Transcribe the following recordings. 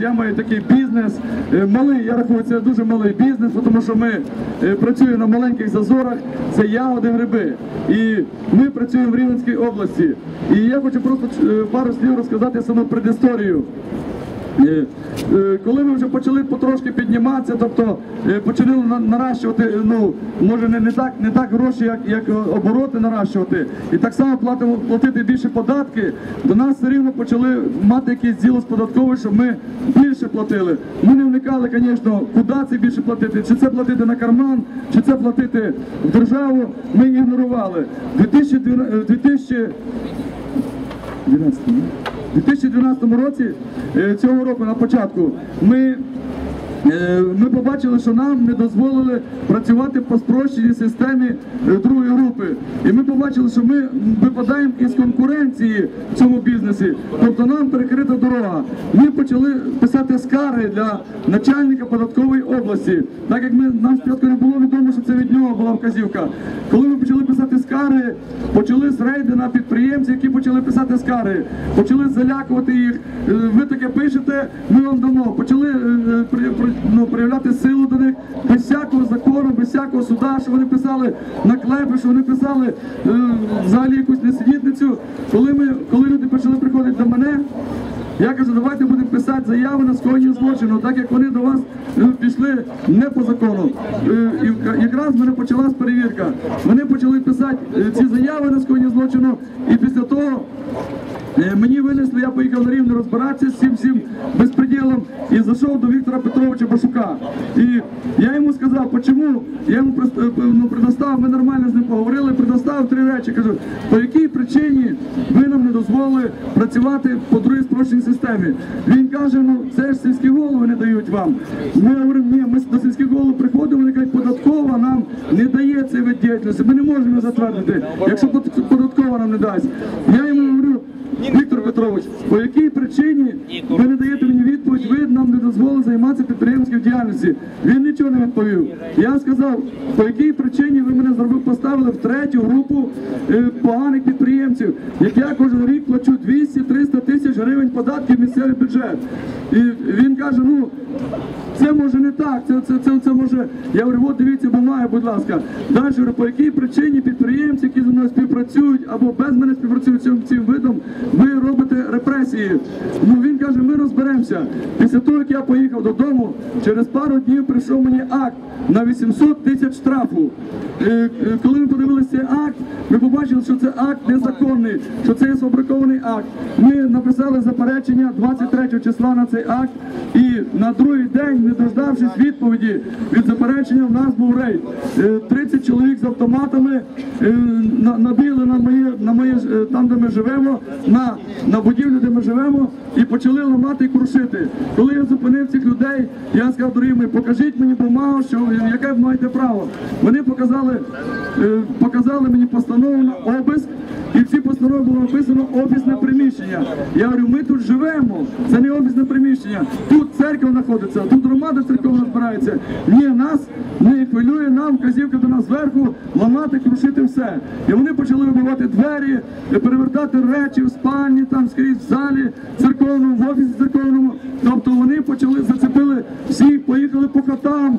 Я маю такий бізнес, е, малий, я рахую, це дуже малий бізнес, тому що ми е, працюємо на маленьких зазорах, це ягоди, гриби. І ми працюємо в Рівненській області. І я хочу просто е, пару слів розказати саме предісторію. Е, е, Коли ми вже почали потрошки підніматися, тобто е, почали наращувати, ну може не, так не так гроші, як, як обороти наращувати, і так само платимо платити більше податки, до нас все рівно почали мати якесь діло з податковою, щоб ми більше платили. Ми не вникали, звісно, куди це більше платити, чи це платити на карман, чи це платити в державу. Ми ігнорували. 2012, е, 2000 12, ні? У 2012 році. Е, цього року на початку ми, ми побачили, що нам не дозволили працювати по спрощеній системі е, другої групи. І ми побачили, що ми випадаємо із конкуренції в цьому бізнесі. Тобто нам перекрита дорога. Ми почали писати скарги для начальника податкової області. Так як ми нам спочатку не було відомо, що це від нього була вказівка. Коли ми почали писати скарги, почали з рейди на підприємців, які почали писати скарги, почали залякувати їх. Е, Ви таке пишете, ми вам дамо. Почали е, е, ну, проявляти силу до них без всякого закону, без всякого суда, що вони писали наклепи, що вони писали е, взагалі якусь несвітницю. Коли ми, коли люди почали приходити до мене. Я кажу, давайте будемо писати заяви на скоєння злочину, так як вони до вас е, пішли не по закону. Е, І якраз в мене почалась перевірка. Вони почали писати е, ці заяви на скоєння злочину, і після того мені винесли, я поїхав на рівне розбиратися з цим всім безпреділом і зайшов до Віктора Петровича Башука. І я йому сказав, чому я йому е, ну, предоставив, ми нормально з ним поговорили, предоставив три речі. Кажу, по якій причині ви нам не дозволили працювати по другій спрощеній системі. Він каже, ну це ж сільські голови не дають вам. Ми говоримо, ні, ми до сільських голов приходимо, вони кажуть, податкова нам не дає цей вид діяльності. Ми не можемо затвердити, якщо податкова нам не дасть. Я йому. Віктор Петрович, по якій причині ви не даєте мені відповідь, ви нам не дозволили займатися підприємською діяльністю. Він нічого не відповів. Я сказав, по якій причині ви мене зробив, поставили в третю групу е, поганих підприємців, як я кожен рік плачу 200-300 тисяч гривень податків в місцевий бюджет. І він каже, ну це може не так, це, це, це, це може. Я говорю, от дивіться, бумага, будь ласка. Далі говорю, по якій причині підприємці, які зі мною співпрацюють або без мене співпрацюють цим, цим видом, ви робите репресії. Ну він каже, ми розберемося. Після того, як я поїхав додому, через пару днів прийшов мені акт на 800 тисяч штрафу. Е, е, Коли ми подивилися акт, ми побачили, що це акт незаконний, що це є сфабрикований акт. Ми написали заперечення 23 числа на цей акт, і на другий день, не дождавшись відповіді від заперечення, в нас був рейд. Е, 30 чоловік з автоматами е, на- моє, на моє е, там, де ми живемо, на, на будівлю, де ми живемо, і почали ламати і крушити. Коли я зупинив цих людей, я сказав, дорогі мої, покажіть мені бумагу, що яке ви маєте право. Вони показали, е, показали мені постанову на обиск. І в цій постанові було написано офісне приміщення. Я говорю, ми тут живемо, це не офісне приміщення. Тут церква знаходиться, тут громада церковна збирається. Ні, нас не хвилює нам вказівка до нас зверху ламати, крушити все. І вони почали вибивати двері, перевертати речі в спальні, там скрізь в залі церковному, в офісі церковному. Тобто вони почали зацепили всіх, поїхали по хатам,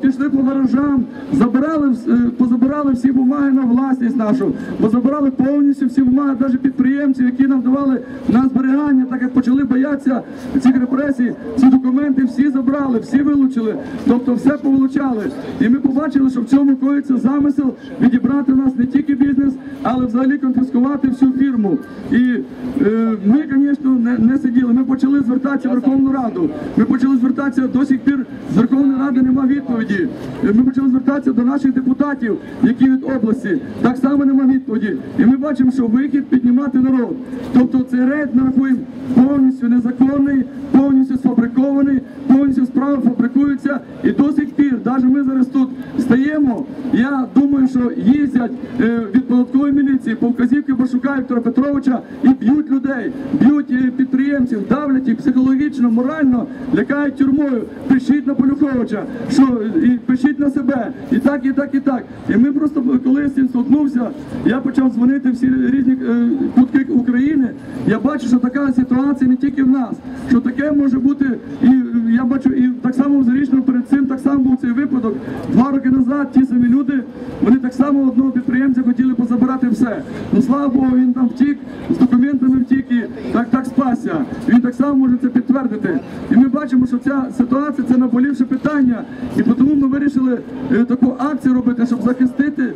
пішли по гаражам, забирали е, позабирали всі бумаги на власність нашу, позабирали повністю всі бумаги, навіть підприємців, які нам давали на зберігання, так як почали боятися цих репресій, ці документи всі забрали, всі вилучили, тобто все повилучали. І ми побачили, що в цьому коїться замисел відібрати у нас не тільки бізнес, але взагалі конфіскувати всю фірму. І е, ми, звісно, не, не сиділи. Ми почали звертатися в Верховну Раду. Ми почали звертатися до сих пір з Верховної Ради немає відповіді. Ми почали звертатися до наших депутатів, які від області. Так само немає відповіді. І ми бачимо, що вихід піднімати народ. Тобто цей рейд ми рахуємо повністю незаконний, повністю сфабрикований, повністю справи фабрикуються. І до сих пір, навіть ми зараз тут стаємо. Я думаю, що їздять е, від податкової міліції. по вказівки Башука Віктора Петровича і б'ють людей, б'ють е, підприємців, давлять їх психологічно, морально, лякають тюрмою, пишіть на Полюховича, що і пишіть на себе, і так, і так, і так. І ми просто коли цим столкнувся, я почав дзвонити всі різні е, кутки України. Я бачу, що така ситуація не тільки в нас, що таке може бути, і я бачу, і так само в перед цим так само був цей випадок. Два роки назад ті самі люди, вони так само одного підприємця хотіли позабирати все. Ну слава Богу, він там втік, з документами втік і так так спасся. Він так само може це підтвердити. І ми бачимо, що ця ситуація це наболівше питання. І тому ми вирішили е, таку акцію робити, щоб захистити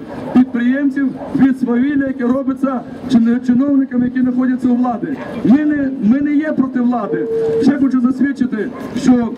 підприємців від свавілля, яке робиться чин- чиновниками, які знаходяться у влади. Ми не, ми не є проти влади. Ще хочу засвідчити, що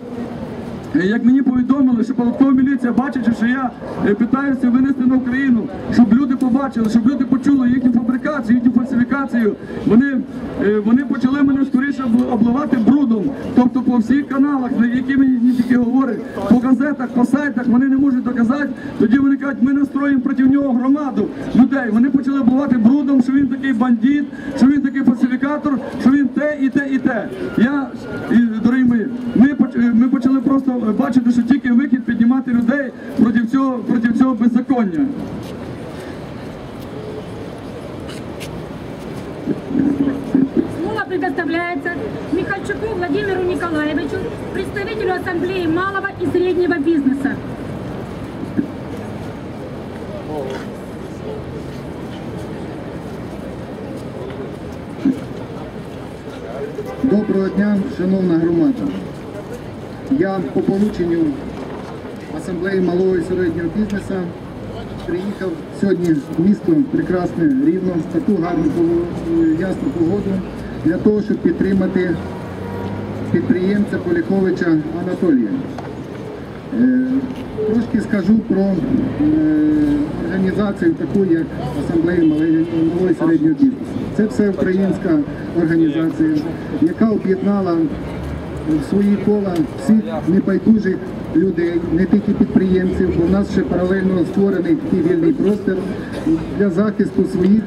Е, Як мені повідомили, що податкова міліція, бачачи, що я е, питаюся винести на Україну, щоб люди побачили, щоб люди почули їхню фабрикацію, їхню фальсифікацію, вони, е, вони почали мене скоріше обливати брудом. Тобто по всіх каналах, на які мені тільки говорять, по газетах, по сайтах вони не можуть доказати. Тоді вони кажуть, ми настроїмо проти нього громаду людей. Вони почали обливати брудом, що він такий бандит, що він такий фальсифікатор, що він те і те, і те. Я, і, дорогі мої, ми, ми почали просто бачити, що тільки вихід піднімати людей проти цього, проти цього беззаконня. Предоставляется Михальчуку Владимиру Николаевичу, представителю Ассамблеи малого и среднего бизнеса. Доброго дня, шановна громада. Я по порученню Асамблеї малого і середнього бізнесу приїхав сьогодні в місто прекрасне Рівно, в таку гарну ясну погоду для того, щоб підтримати підприємця Поліховича Анатолія. Е, Трошки скажу про е, організацію таку, як Асамблея малого і середнього бізнесу. Це все українська організація, яка об'єднала в свої кола всіх небайдужих людей, не тільки підприємців, бо в нас ще паралельно створений такий вільний простір для захисту своїх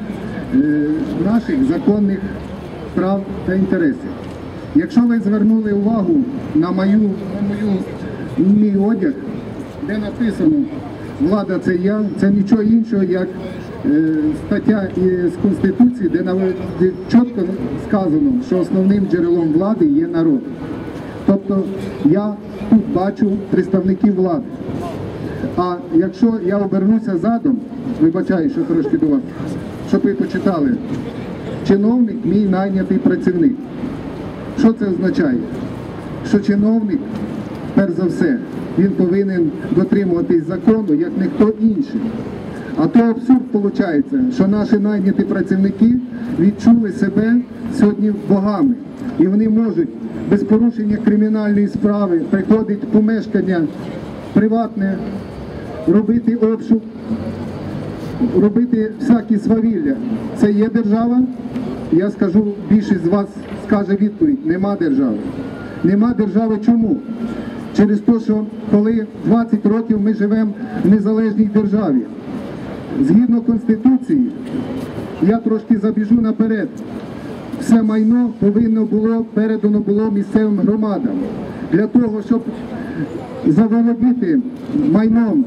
е, наших законних прав та інтересів. Якщо ви звернули увагу на мою, на мою мій одяг, де написано влада це я, це нічого іншого, як е, стаття із Конституції, де, де чітко сказано, що основним джерелом влади є народ. Тобто я тут бачу представників влади. А якщо я обернуся задом, вибачаю, що трошки до вас, щоб ви почитали, чиновник мій найнятий працівник. Що це означає? Що чиновник, перш за все, він повинен дотримуватись закону, як ніхто інший. А то абсурд виходить, що наші найняті працівники відчули себе сьогодні богами. І вони можуть без порушення кримінальної справи приходити в помешкання приватне, робити обшук, робити всякі свавілля. Це є держава? Я скажу, більшість з вас скаже відповідь, нема держави. Нема держави чому? Через те, що коли 20 років ми живемо в незалежній державі. Згідно Конституції, я трошки забіжу наперед. Все майно повинно було передано було місцевим громадам для того, щоб заволодіти майном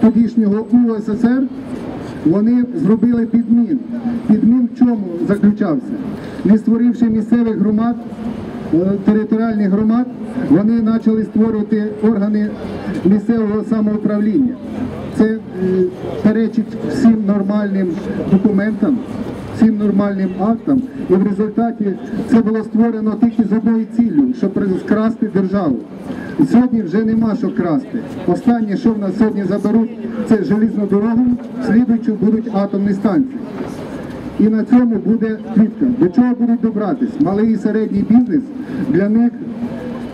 тодішнього УССР, вони зробили підмін. Підмін в чому заключався? Не створивши місцевих громад, е, територіальних громад, вони почали створювати органи місцевого самоуправління. Це е, перечить всім нормальним документам, всім нормальним актам. І в результаті це було створено тільки з одною ціллю, щоб скрасти державу. Сьогодні вже нема що красти. Останнє, що в нас сьогодні заберуть, це желізну дорогу, слідуючу будуть атомні станції. І на цьому буде квітка. До чого будуть добратись? Малий і середній бізнес для них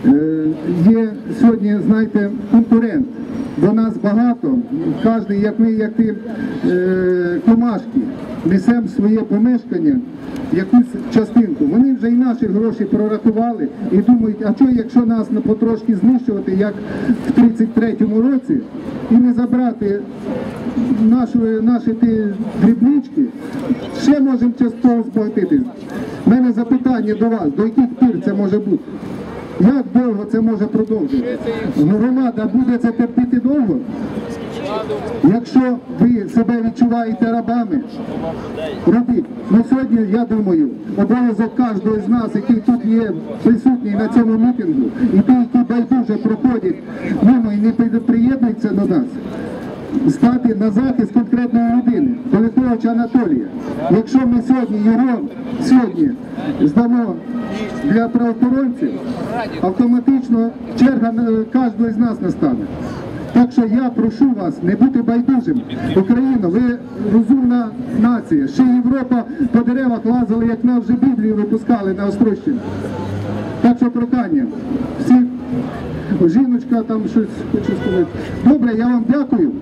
е, є сьогодні, знаєте, конкурент. Бо нас багато, кожен, як ми, як ти е, комашки, несемо своє помешкання, якусь частинку. Вони вже і наші гроші прорахували і думають, а що, якщо нас потрошки знищувати, як в 33-му році, і не забрати нашої, наші ті дрібнички, ще можемо частково збагатити. У мене запитання до вас, до яких пір це може бути? Як довго це може продовжуватися? Громада буде це терпіти довго? Якщо ви себе відчуваєте рабами, робіть. Ну сьогодні, я думаю, обов'язок кожного з нас, який тут є присутній на цьому мітингу, і ті, які байдуже проходять мимо і не при- приєднуються до нас, стати на захист конкретної людини, Політовича Анатолія. Якщо ми сьогодні його сьогодні здамо для правоохоронців, автоматично черга кожного з нас настане. Так що я прошу вас не бути байдужим. Україна, ви розумна нація. Ще Європа по деревах лазили, як нам вже Біблію випускали на Острощині. Так що прохання. Всі О, жіночка там щось хоче сказати. Добре, я вам дякую.